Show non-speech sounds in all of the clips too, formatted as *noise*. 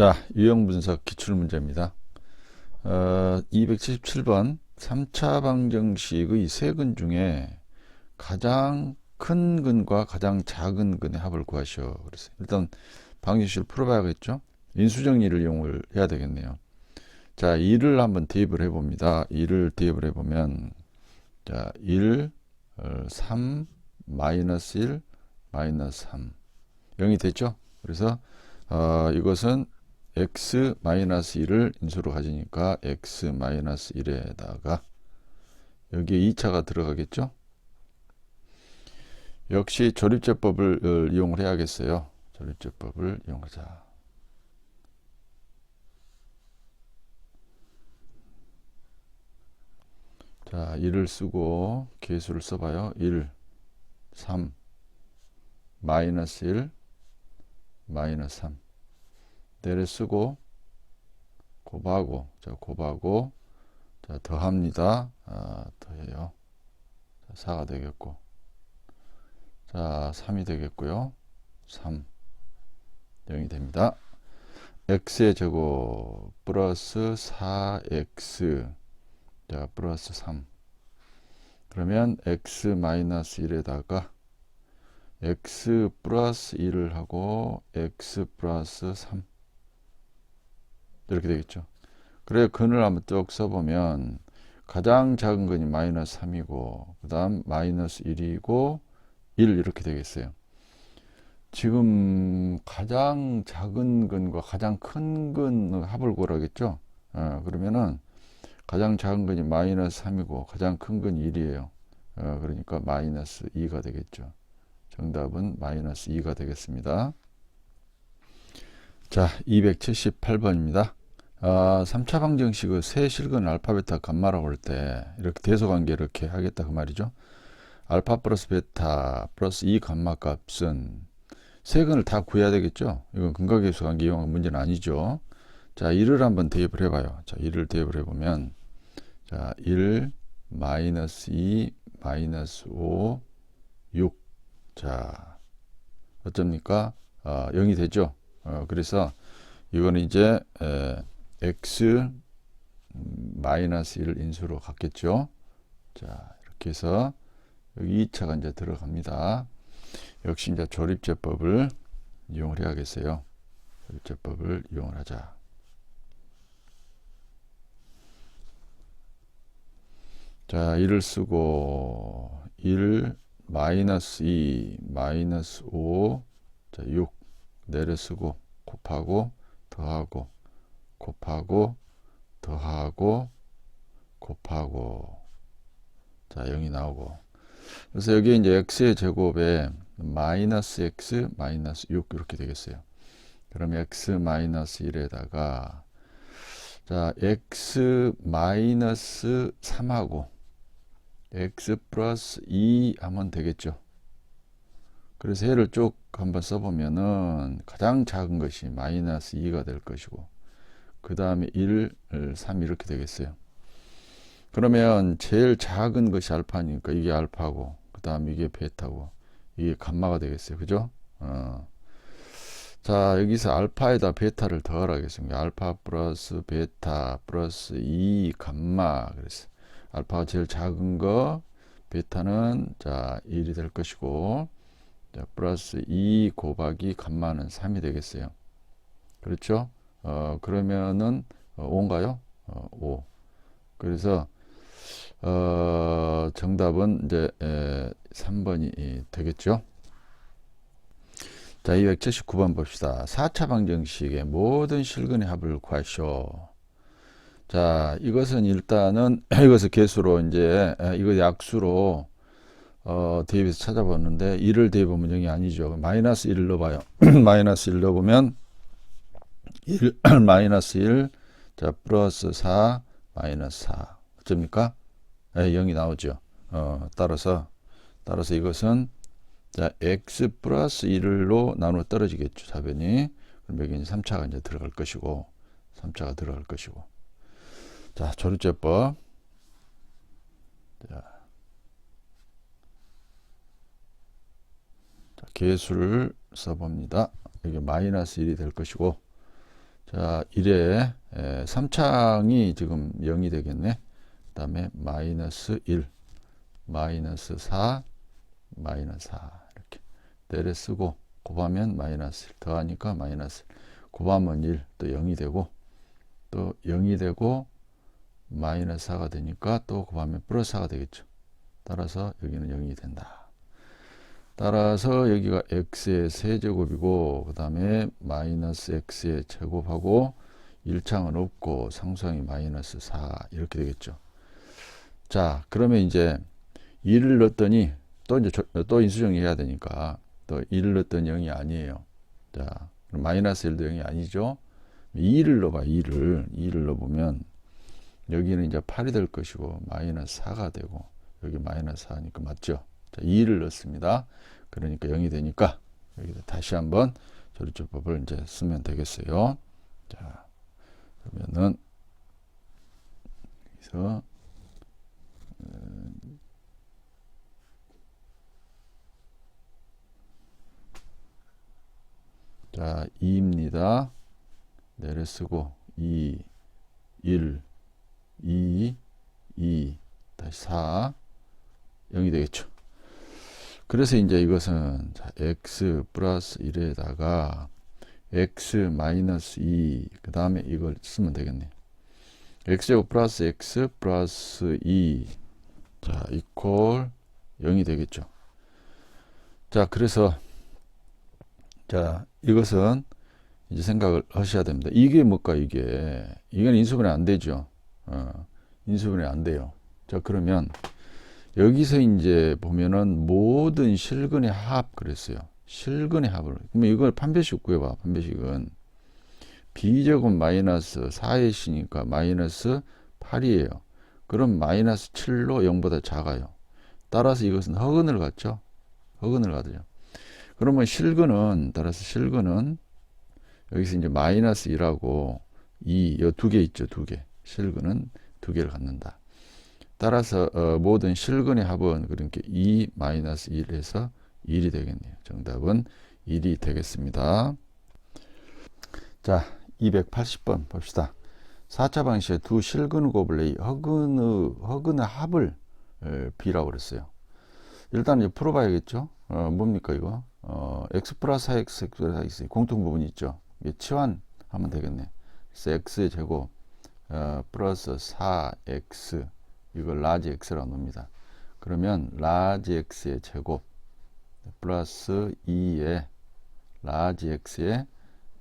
자, 유형 분석 기출 문제입니다. 어, 277번 3차 방정식의 세 근 중에 가장 큰 근과 가장 작은 근의 합을 구하시오. 그래서 일단 방정식을 풀어봐야겠죠. 인수정리를 이용을 해야 되겠네요. 자, 2를 한번 대입을 해봅니다. 2를 대입을 해보면 자, 1, 어, 3, 마이너스 1, 마이너스 3 0이 됐죠? 그래서 어, 이것은 x 마이너스 1을 인수로 가지니까 x 마이너스 1에다가 여기에 2차가 들어가겠죠? 역시 조립제법을 어, 이용을 해야겠어요. 조립제법을 이용하자. 자, 1을 쓰고 계수를 써봐요. 1, 3, 마이너스 1, 마이너스 3. 내려 쓰고 곱하고 자 곱하고 자 더합니다. 아, 더해요. 자, 4가 되겠고 자 3이 되겠고요. 3 0이 됩니다. x의 제곱 플러스 4x 자 플러스 3 그러면 x 마이너스 1에다가 x 플러스 1을 하고 x 플러스 3 이렇게 되겠죠. 그래 근을 한번 쭉 써보면 가장 작은 근이 마이너스 3이고 그 다음 마이너스 1이고 1 이렇게 되겠어요. 지금 가장 작은 근과 가장 큰 근의 합을 구하겠죠. 어, 그러면은 가장 작은 근이 마이너스 3이고 가장 큰 근이 1이에요. 어, 그러니까 마이너스 2가 되겠죠. 정답은 마이너스 2가 되겠습니다. 자, 278번입니다. 아, 3차 방정식의 세 실근 알파, 베타, 감마라고 할 때 이렇게 대소관계 이렇게 하겠다 그 말이죠. 알파 플러스 베타 플러스 2 감마 값은 세 근을 다 구해야 되겠죠. 이건 근각계수 관계 이용한 문제는 아니죠. 자, 1을 한번 대입을 해봐요. 자, 1을 대입을 해보면 자, 1 마이너스 2 마이너스 5 6 자, 어쩝니까? 어, 0이 되죠. 어, 그래서 이거는 이제 에, x 마이너스 1 인수로 갔겠죠. 자, 이렇게 해서 여기 2차가 이제 들어갑니다. 역시 이제 조립제법을 이용을 해야겠어요. 조립제법을 이용을 하자. 자, 1을 쓰고 1 마이너스 2 마이너스 5 자, 6 내려 쓰고 곱하고 더하고 곱하고 더하고 곱하고 자 0이 나오고 그래서 여기 이제 x의 제곱에 마이너스 x 마이너스 6 이렇게 되겠어요. 그럼 x 마이너스 1에다가 자 x 마이너스 3하고 x 플러스 2 하면 되겠죠. 그래서 해를 쭉 한번 써보면은 가장 작은 것이 마이너스 2가 될 것이고 그 다음에 1, 3 이렇게 되겠어요. 그러면 제일 작은 것이 알파니까 이게 알파고 그 다음 이게 베타고 이게 감마가 되겠어요. 그죠? 어. 자 여기서 알파에다 베타를 더하라겠습니다. 알파 플러스 베타 플러스 2 감마 그래서 알파가 제일 작은 거 베타는 자 1이 될 것이고 자, 플러스 2 곱하기 감마는 3이 되겠어요. 그렇죠? 어, 그러면은 어, 5인가요? 어, 5. 그래서 어, 정답은 이제 에, 3번이 되겠죠. 자, 279번 봅시다. 4차 방정식의 모든 실근의 합을 구하시오. 자, 이것은 일단은 *clears throat* 이것을 개수로 이제 이거 약수로 어, 대입해서 찾아봤는데 1을 대입하면 0이 아니죠. 마이너스 1을 넣어봐요. *clears throat* 마이너스 1 넣어보면 1 *clears throat* 마이너스 1 자, 플러스 4 마이너스 4 어쩝니까? 네, 0이 나오죠. 어, 따라서 따라서 이것은 자, x 플러스 1로 나누어 떨어지겠죠. 답변이. 그럼 여기 3차가 이제 들어갈 것이고 3차가 들어갈 것이고 자, 조립제법. 자, 자, 개수를 써봅니다. 여기 마이너스 1이 될 것이고, 자, 1에 3창이 지금 0이 되겠네. 그 다음에 마이너스 1, 마이너스 4, 마이너스 4 이렇게 내려 쓰고 곱하면 마이너스 1 더하니까 마이너스 1 곱하면 1 또 0이 되고 또 0이 되고 마이너스 4가 되니까 또 곱하면 플러스 4가 되겠죠. 따라서 여기는 0이 된다. 따라서 여기가 x의 세제곱이고 그 다음에 마이너스 x의 제곱하고 1창은 없고 상수항이 마이너스 4 이렇게 되겠죠. 자 그러면 이제 2를 넣었더니 또 이제 저- 또 인수정리 해야 되니까 또 2를 넣었더니 0이 아니에요. 자 마이너스 1도 0이 아니죠. 2를 넣어봐 2를 2를 넣어보면 여기는 이제 8이 될 것이고 마이너스 4가 되고 여기 마이너스 4니까 맞죠? 자 2를 넣습니다. 그러니까 0이 되니까 여기다 다시 한번 조리조법을 이제 쓰면 되겠어요. 자 그러면은 여기서 음, 자 2입니다. 내려 쓰고 2 1 2 2 다시 4 0이 되겠죠. 그래서 이제 이것은 자, x 플러스 1에다가 x 마이너스 2, 그 다음에 이걸 쓰면 되겠네. x제곱 플러스 x 플러스 2, 자, 이퀄 0이 되겠죠. 자, 그래서, 자, 이것은 이제 생각을 하셔야 됩니다. 이게 뭘까, 이게. 이건 인수분해 안 되죠. 어, 인수분해 안 돼요. 자, 그러면, 여기서 이제 보면은 모든 실근의 합 그랬어요. 실근의 합을. 그러면 이걸 판별식 구해봐. 판별식은 b제곱 마이너스 4의 시니까 마이너스 8이에요. 그럼 마이너스 7로 0보다 작아요. 따라서 이것은 허근을 갖죠. 허근을 가죠. 그러면 실근은 따라서 실근은 여기서 이제 마이너스 1하고 2, 요두개 있죠. 두 개. 실근은 두 개를 갖는다. 따라서 어, 모든 실근의 합은 그러니까 2 마이너스 1에서 1이 되겠네요. 정답은 1이 되겠습니다. 자, 280번 봅시다. 4차 방식의 두 실근 A 허근의 허근의 합을 에, B라고 그랬어요. 일단 이제 풀어봐야겠죠. 어, 뭡니까 이거? 어, x 플러스 4x, x 플러스 4x 공통 부분이 있죠. 이게 치환하면 되겠네. 그래서 x의 제곱 어, 플러스 4x 이걸 라지 x라고 놉니다. 그러면 라지 x의 제곱 플러스 2의 라지 x의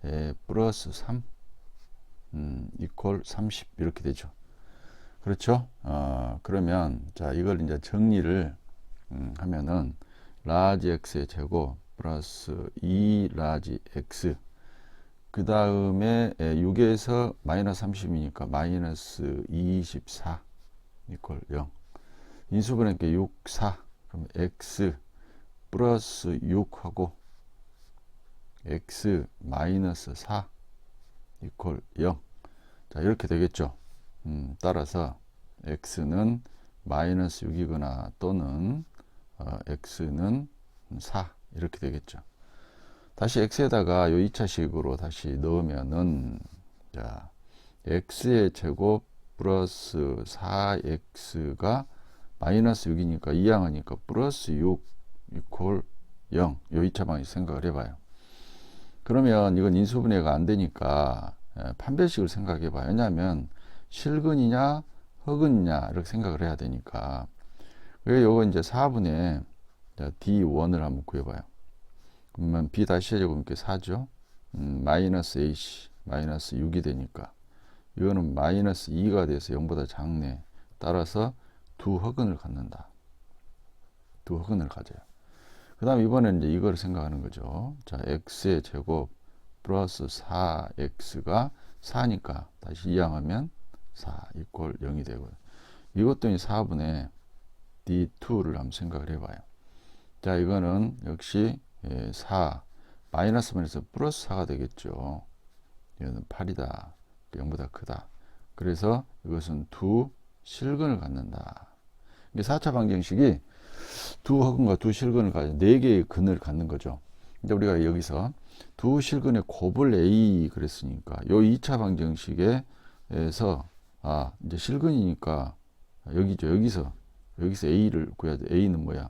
에, 플러스 3 음, 이퀄 30 이렇게 되죠. 그렇죠? 어, 그러면 자 이걸 이제 정리를 음, 하면은 라지 x의 제곱 플러스 2 라지 x 그 다음에 6에서 마이너스 30이니까 마이너스 24 이퀄 0 인수분해께 6, 4 그럼 x 플러스 6하고 x 마이너스 4 이퀄 0. 자, 이렇게 되겠죠. 음, 따라서 x는 마이너스 6이거나 또는 어, x는 4 이렇게 되겠죠. 다시 x에다가 요 2차식으로 다시 넣으면은 자, x의 제곱 플러스 4x가 마이너스 6이니까 2항하니까 플러스 6 이퀄 0. 요 2차 방식 생각을 해봐요. 그러면 이건 인수분해가 안 되니까 예, 판별식을 생각해 봐요. 왜냐하면 실근이냐 허근이냐 이렇게 생각을 해야 되니까. 그래서 요거 이제 4분의 D1을 한번 구해봐요. 그러면 B 다시 제곱이니까 4죠. 음, 마이너스 AC 마이너스 6이 되니까 이거는 마이너스 2가 돼서 0보다 작네. 따라서 두 허근을 갖는다. 두 허근을 가져요. 그 다음 이번에는 이제 이걸 생각하는 거죠. 자, x의 제곱 플러스 4x가 4니까 다시 이항하면 4 이퀄 0이 되고요. 이것도 이제 4분의 d2를 한번 생각을 해봐요. 자, 이거는 역시 4 마이너스 마이너스 플러스 4가 되겠죠. 이거는 8이다. 0보다 크다. 그래서 이것은 두 실근을 갖는다. 이게 4차 방정식이 두 허근과 두 실근을 가진 네 개의 근을 갖는 거죠. 근데 우리가 여기서 두 실근의 곱을 A 그랬으니까 요 2차 방정식에서 아 이제 실근이니까 여기죠 여기서 여기서 A를 구해야 돼 A는 뭐야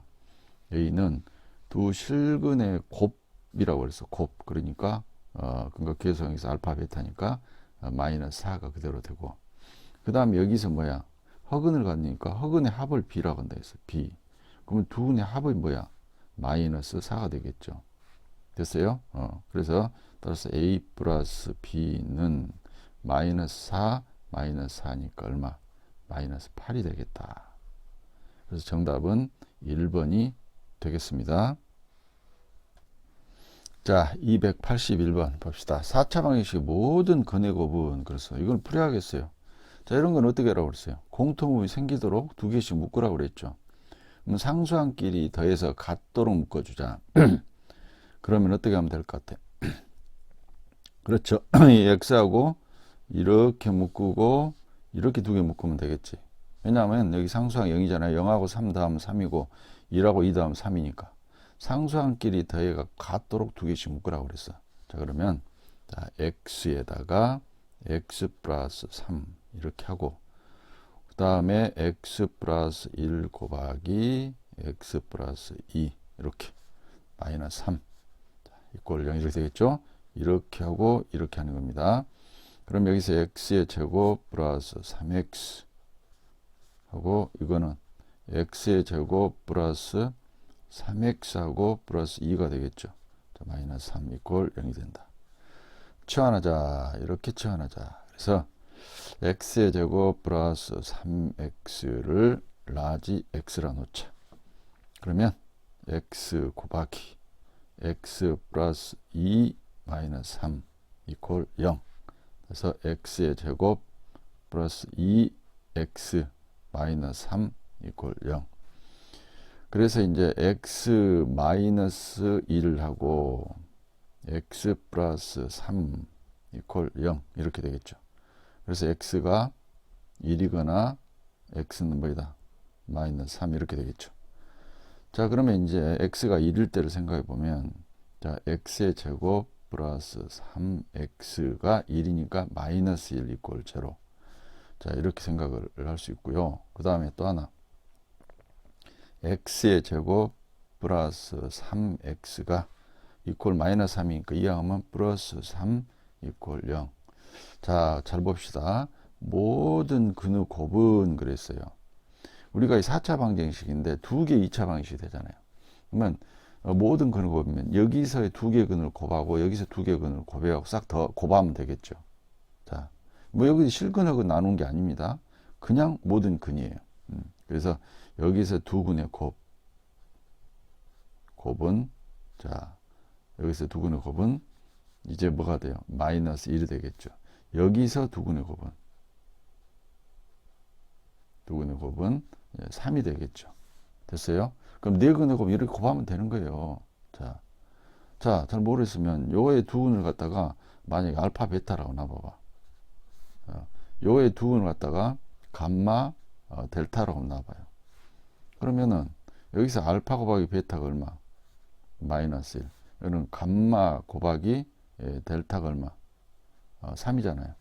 A는 두 실근의 곱이라고 그랬어 곱 그러니까 어 그러니까 계수형에서 알파 베타니까 어, 마이너스 4가 그대로 되고. 그 다음에 여기서 뭐야? 허근을 갖니까? 허근의 합을 B라고 한다 했어 B. 그러면 두 분의 합이 뭐야? 마이너스 4가 되겠죠. 됐어요? 어. 그래서 따라서 A 플러스 B는 마이너스 4 마이너스 4니까 얼마? 마이너스 8이 되겠다. 그래서 정답은 1번이 되겠습니다. 자, 281번 봅시다. 4차 방정식 모든 근해곱은 그래서 이건 풀어야겠어요. 자, 이런 건 어떻게 하라고 그랬어요? 공통음이 생기도록 두 개씩 묶으라고 그랬죠. 그럼 상수항끼리 더해서 같도록 묶어주자. *clears throat* 그러면 어떻게 하면 될 것 같아? *clears throat* 그렇죠. *clears throat* 이 x하고 이렇게 묶고 이렇게 두 개 묶으면 되겠지. 왜냐하면 여기 상수항 0이잖아요. 0하고 3 다음 3이고 1하고 2 다음 3이니까. 상수항끼리 더해가 같도록 두 개씩 묶으라고 그랬어. 자, 그러면 자, x에다가 x 플러스 3 이렇게 하고 그 다음에 x 플러스 1 곱하기 x 플러스 2 이렇게 마이너스 3 자, 이꼴 0 이렇게 되겠죠? 이렇게 하고 이렇게 하는 겁니다. 그럼 여기서 x의 제곱 플러스 3x 하고 이거는 x의 제곱 플러스 3x하고 플러스 2가 되겠죠. 자, 마이너스 3 이꼴 0이 된다. 치환하자. 이렇게 치환하자. 그래서 x의 제곱 플러스 3x를 라지 x라 놓자. 그러면 x 곱하기 x 플러스 2 마이너스 3 이꼴 0. 그래서 x의 제곱 플러스 2x 마이너스 3 이꼴 0. 그래서 이제 x 마이너스 1하고 x 플러스 3 이꼴 0 이렇게 되겠죠. 그래서 x가 1이거나 x는 뭐이다? 마이너스 3 이렇게 되겠죠. 자 그러면 이제 x가 1일 때를 생각해 보면 자 x의 제곱 플러스 3x가 1이니까 마이너스 1 이꼴 제로 자 이렇게 생각을 할 수 있고요 그 다음에 또 하나 x의 제곱 플러스 3x가 이꼴 마이너스 3이니까 이항하면 플러스 3 이꼴 0. 자, 잘 봅시다. 모든 근의 곱은 그랬어요. 우리가 이 4차 방정식인데 두 개 2차 방정식이 되잖아요. 그러면 어, 모든 근을 곱이면 여기서의 두 개 근을 곱하고 여기서 두 개 근을 곱해하고 싹 더 곱하면 되겠죠. 자, 뭐 여기 실근하고 나눈 게 아닙니다. 그냥 모든 근이에요. 음, 그래서 여기서 두 근의 곱, 곱은 자 여기서 두 근의 곱은 이제 뭐가 돼요? 마이너스 1이 되겠죠. 여기서 두 근의 곱은 두 근의 곱은 3이 되겠죠. 됐어요? 그럼 네 근의 곱 이렇게 곱하면 되는 거예요. 자, 자, 잘 모르겠으면 요의 두 근을 갖다가 만약에 알파 베타라고 놔봐봐. 어, 요의 두 근을 갖다가 감마 어, 델타라고 놔봐요. 그러면은 여기서 알파 곱하기 베타가 얼마? 마이너스 1. 여기는 감마 곱하기 예, 델타가 얼마? 어, 3이잖아요.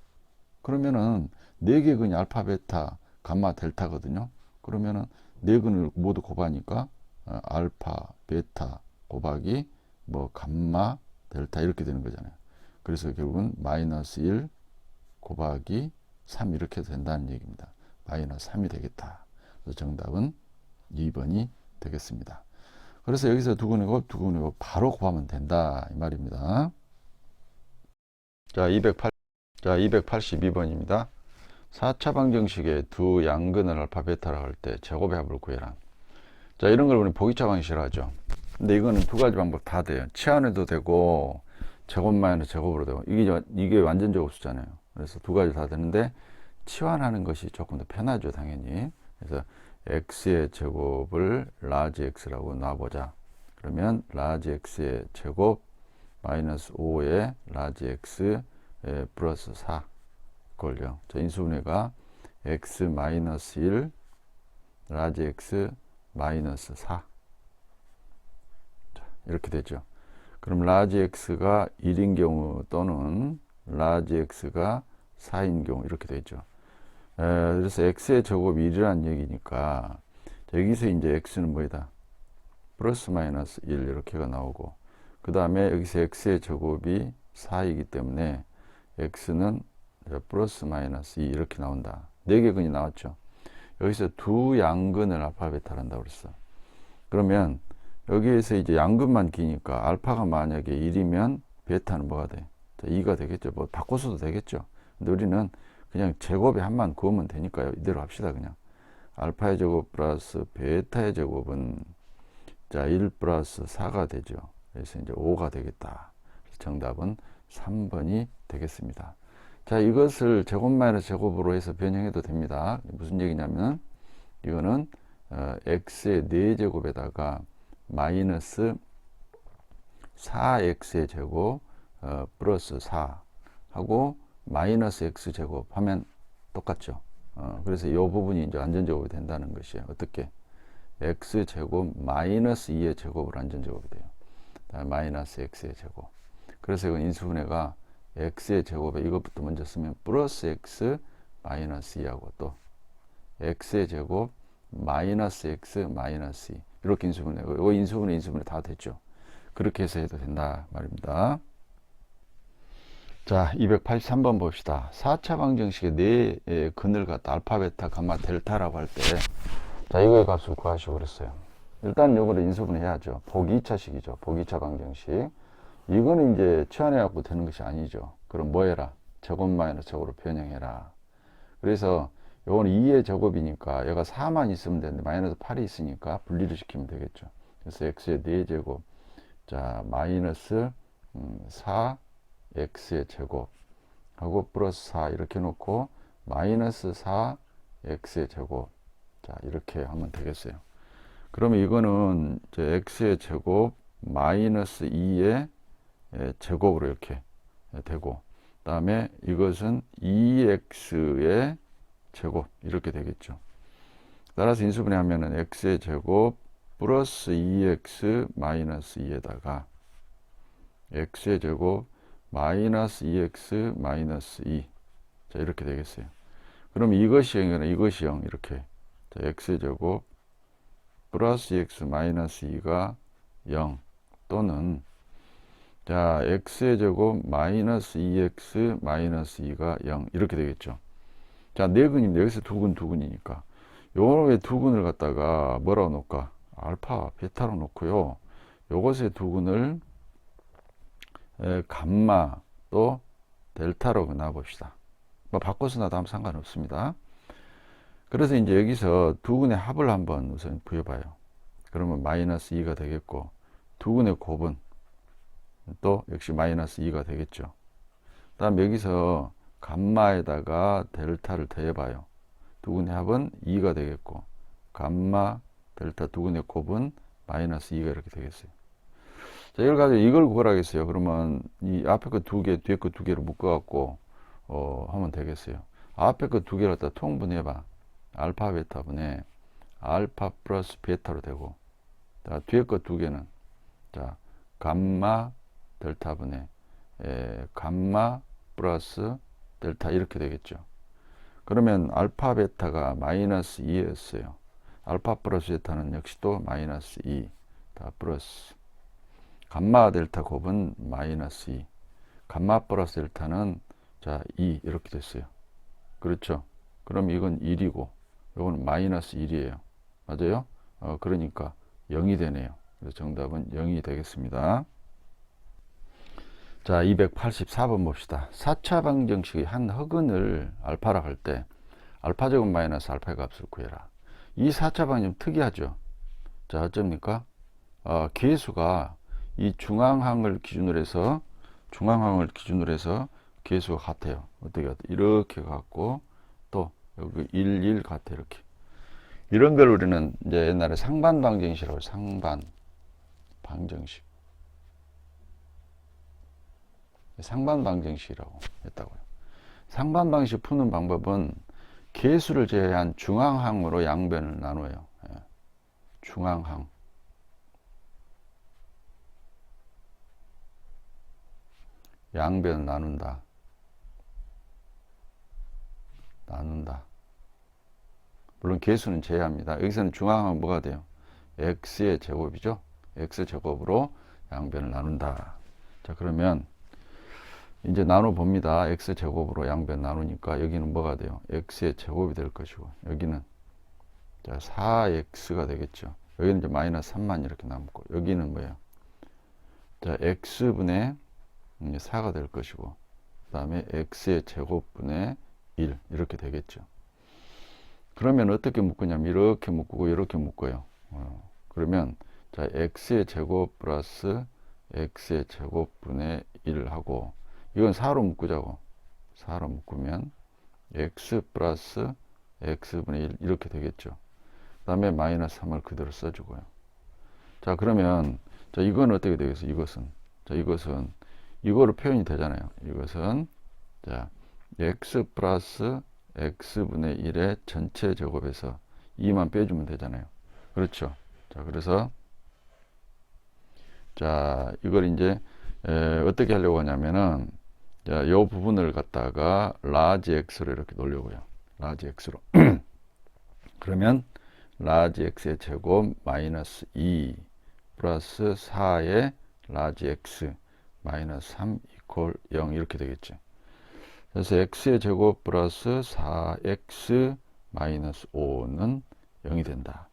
그러면은 네개 근이 알파, 베타, 감마, 델타거든요. 그러면은 네 근을 모두 곱하니까 어, 알파, 베타 곱하기 뭐 감마, 델타 이렇게 되는 거잖아요. 그래서 결국은 마이너스 1 곱하기 3 이렇게 된다는 얘기입니다. 마이너스 3이 되겠다. 그래서 정답은 2번이 되겠습니다. 그래서 여기서 두근의 곱, 두근의 곱 바로 곱하면 된다 이 말입니다. 자, 208, 자 282번입니다. 4차 방정식의 두 양근을 알파 베타라고 할때 제곱의 합을 구해라. 자 이런 걸 우리 보기차 방식이라 하죠. 근데 이거는 두 가지 방법 다 돼요. 치환해도 되고 제곱 마이너스 제곱으로 되고 이게 이게 완전 제곱수잖아요. 그래서 두 가지 다 되는데 치환하는 것이 조금 더 편하죠, 당연히. 그래서 x의 제곱을 라지 x라고 놔보자. 그러면 라지 x의 제곱 마이너스 5의 라지 x 플러스 4 걸려. 자, 인수분해가 x 마이너스 1 라지 x 마이너스 4 자, 이렇게 되죠. 그럼 라지 x가 1인 경우 또는 라지 x가 4인 경우 이렇게 되죠. 에, 그래서 x의 제곱이 1이라는 얘기니까 여기서 이제 x는 뭐이다? 플러스 마이너스 1 이렇게가 나오고 그 다음에 여기서 x의 제곱이 4이기 때문에 x는 플러스 마이너스 2 이렇게 나온다. 4개 근이 나왔죠. 여기서 두 양근을 알파 베타를 한다고 그랬어. 그러면 여기에서 이제 양근만 기니까 알파가 만약에 1이면 베타는 뭐가 돼? 2가 되겠죠. 뭐 바꿔서도 되겠죠. 근데 우리는 그냥 제곱에 한만 구하면 되니까요. 이대로 합시다 그냥. 알파의 제곱 플러스 베타의 제곱은 자, 1 플러스 4가 되죠. 그래서 이제 5가 되겠다. 정답은 3번이 되겠습니다. 자, 이것을 제곱 마이너스 제곱으로 해서 변형해도 됩니다. 무슨 얘기냐면 이거는 어, x의 4제곱에다가 마이너스 4x의 제곱 어, 플러스 4 하고 마이너스 x 제곱 하면 똑같죠. 어, 그래서 이 부분이 이제 안전제곱이 된다는 것이에요. 어떻게? x 제곱 마이너스 2의 제곱으로 안전제곱이 돼요. 마이너스 x의 제곱. 그래서 이건 인수분해가 x의 제곱에 이것부터 먼저 쓰면 플러스 x 마이너스 2하고 또 x의 제곱 마이너스 x 마이너스 2 이렇게 인수분해 이거 인수분해 인수분해 다 됐죠. 그렇게 해서 해도 된다 말입니다. 자, 283번 봅시다. 4차 방정식의 네 근을 갖다 알파, 베타, 감마, 델타라고 할 때, 자, 이거의 값을 구하시고 그랬어요. 일단 요거를 인수분해 해야죠. 보기 2차식이죠. 보기 2차 방정식. 이거는 이제 치환해 갖고 되는 것이 아니죠. 그럼 뭐 해라? 제곱 마이너스 제곱으로 변형해라. 그래서 요거는 2의 제곱이니까 얘가 4만 있으면 되는데 마이너스 8이 있으니까 분리를 시키면 되겠죠. 그래서 x의 4제곱. 자, 마이너스 4 x의 제곱 하고 플러스 4 이렇게 놓고 마이너스 4 x의 제곱. 자 이렇게 하면 되겠어요. 그러면 이거는 이제 x의 제곱 마이너스 2의 제곱으로 이렇게 되고 그 다음에 이것은 2x의 제곱 이렇게 되겠죠. 따라서 인수분해 하면은 x의 제곱 플러스 2x 마이너스 2에다가 x의 제곱 마이너스 2x 마이너스 2. 자, 이렇게 되겠어요. 그럼 이것이 0이거나 이것이 0 이렇게. 자, x의 제곱 플러스 2x 마이너스 2가 0 또는 자, x의 제곱 마이너스 2x 마이너스 2가 0 이렇게 되겠죠. 자, 네 근인데 여기서 두 근, 두 근이니까 요놈의 두 근을 갖다가 뭐라고 놓을까? 알파, 베타로 놓고요. 요것의 두 근을 에, 감마 또 델타로 나봅시다. 뭐 바꿔서 나도 아무 상관없습니다. 그래서 이제 여기서 두 근의 합을 한번 우선 구해봐요. 그러면 마이너스 2가 되겠고 두 근의 곱은 또 역시 마이너스 2가 되겠죠. 다음 여기서 감마에다가 델타를 더해봐요. 두 근의 합은 2가 되겠고 감마 델타 두 근의 곱은 마이너스 2가 이렇게 되겠어요. 자, 이걸 가지고 이걸 구하라겠어요. 그러면 이 앞에 거 두 개, 뒤에 거 두 개를 묶어갖고, 어, 하면 되겠어요. 앞에 거 두 개를 갖다 통분해봐. 알파, 베타 분의 알파 플러스 베타로 되고, 자, 뒤에 거 두 개는, 자, 감마, 델타 분의, 에, 감마 플러스 델타 이렇게 되겠죠. 그러면 알파, 베타가 마이너스 2였어요. 알파 플러스 베타는 역시 또 마이너스 2, 다 플러스 감마 델타 곱은 마이너스 2 감마 플러스 델타는 자 2 이렇게 됐어요. 그렇죠? 그럼 이건 1이고 이건 마이너스 1이에요. 맞아요? 어, 그러니까 0이 되네요. 그래서 정답은 0이 되겠습니다. 자 284번 봅시다. 4차 방정식의 한 허근을 알파라 할 때 알파 제곱 마이너스 알파의 값을 구해라. 이 4차 방정 특이하죠? 자 어쩝니까? 어, 계수가 이 중앙항을 기준으로 해서 중앙항을 기준으로 해서 계수가 같아요. 어떻게 이렇게 갖고 또 여기 1, 1 같아 이렇게. 이런 걸 우리는 이제 옛날에 상반 방정식이라고 상반 방정식. 상반 방정식이라고 했다고요. 상반 방식 푸는 방법은 계수를 제외한 중앙항으로 양변을 나눠요. 예. 중앙항. 양변을 나눈다. 나눈다. 물론 개수는 제외합니다. 여기서는 중앙은 뭐가 돼요? x의 제곱이죠. x 제곱으로 양변을 나눈다. 자, 그러면 이제 나눠 봅니다. x 제곱으로 양변 나누니까 여기는 뭐가 돼요? x의 제곱이 될 것이고 여기는 자, 4x가 되겠죠. 여기는 이제 마이너스 3만 이렇게 남고 여기는 뭐예요? 자, x분의 4가 될 것이고 그 다음에 x의 제곱분의 1 이렇게 되겠죠. 그러면 어떻게 묶으냐면 이렇게 묶고 이렇게 묶어요. 어, 그러면 자 x의 제곱 플러스 x의 제곱분의 1 하고 이건 4로 묶자고 4로 묶으면 x 플러스 x분의 1 이렇게 되겠죠. 그 다음에 마이너스 3을 그대로 써주고요. 자 그러면 자 이건 어떻게 되겠어요? 이것은 자 이것은 이거로 표현이 되잖아요. 이것은 자 x 플러스 x분의 1의 전체 제곱에서 2만 빼주면 되잖아요. 그렇죠. 자, 그래서 자, 이걸 이제 에, 어떻게 하려고 하냐면은 자, 요 부분을 갖다가 라지 x로 이렇게 놓으려고요. 라지 x로. *clears throat* 그러면 라지 x의 제곱 마이너스 2 플러스 4의 라지 x 마이너스 3 이퀄 0 이렇게 되겠죠. 그래서 x의 제곱 플러스 4x 마이너스 5는 0이 된다.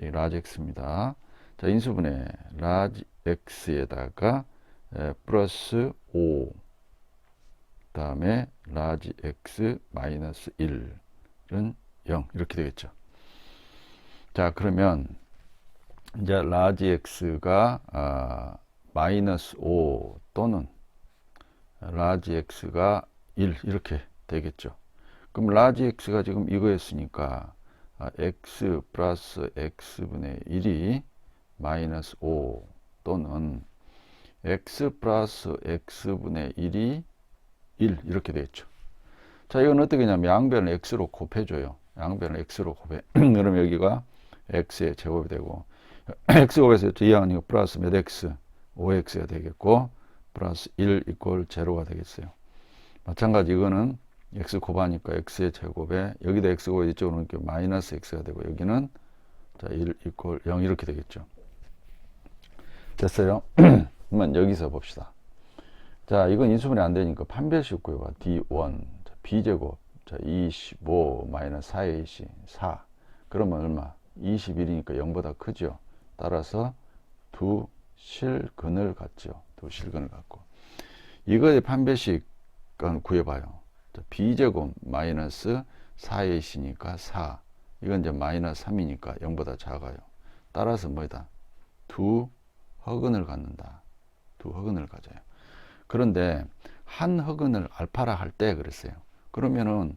이 라지 x입니다. 자, 인수분해 라지 x에다가 에, 플러스 5 다음에 라지 x 마이너스 1은 0 이렇게 되겠죠. 자, 그러면 이제 라지 x가 아, 마이너스 5 또는 라지 x가 1 이렇게 되겠죠. 그럼 라지 x가 지금 이거였으니까 아, x 플러스 x분의 1이 마이너스 5 또는 x 플러스 x분의 1이 1 이렇게 되겠죠. 자 이건 어떻게 하냐면 양변을 x로 곱해줘요. 양변을 x로 곱해. *clears throat* 그럼 여기가 x의 제곱이 되고 *clears throat* x 곱해서 이항은 플러스 몇 x 5x가 되겠고 플러스 1 이꼴 제로가 되겠어요. 마찬가지 이거는 x 곱하니까 x의 제곱에 여기도 x 곱 이쪽으로는 이렇게 마이너스 x가 되고 여기는 자, 1 이퀄 0 이렇게 되겠죠. 됐어요? *clears throat* 그러면 여기서 봅시다. 자, 이건 인수분해 안 되니까 판별식 구요가 d1 자, b제곱 자, 25 마이너스 4ac 4 그러면 얼마? 21이니까 0보다 크죠. 따라서 두 실근을 갖죠. 두 실근을 갖고 이거의 판별식 구해봐요. 자, b제곱 마이너스 4ac니까 4 이건 이제 마이너스 3이니까 0보다 작아요. 따라서 뭐다? 두 허근을 갖는다. 두 허근을 가져요. 그런데 한 허근을 알파라 할 때 그랬어요. 그러면은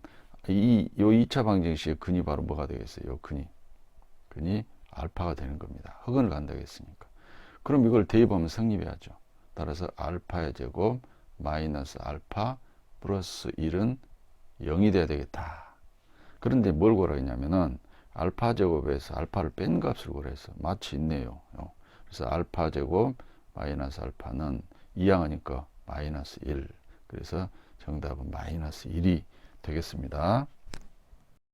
이, 요 2차 방정식의 근이 바로 뭐가 되겠어요? 요 근이. 근이 알파가 되는 겁니다. 허근을 간다고 했으니까. 그럼 이걸 대입하면 성립해야죠. 따라서 알파의 제곱 마이너스 알파 플러스 1은 0이 돼야 되겠다. 그런데 뭘 구하라 했냐면은 알파 제곱에서 알파를 뺀 값을 구하래서 마치 있네요. 그래서 알파 제곱 마이너스 알파는 이항하니까 마이너스 1. 그래서 정답은 마이너스 1이 되겠습니다.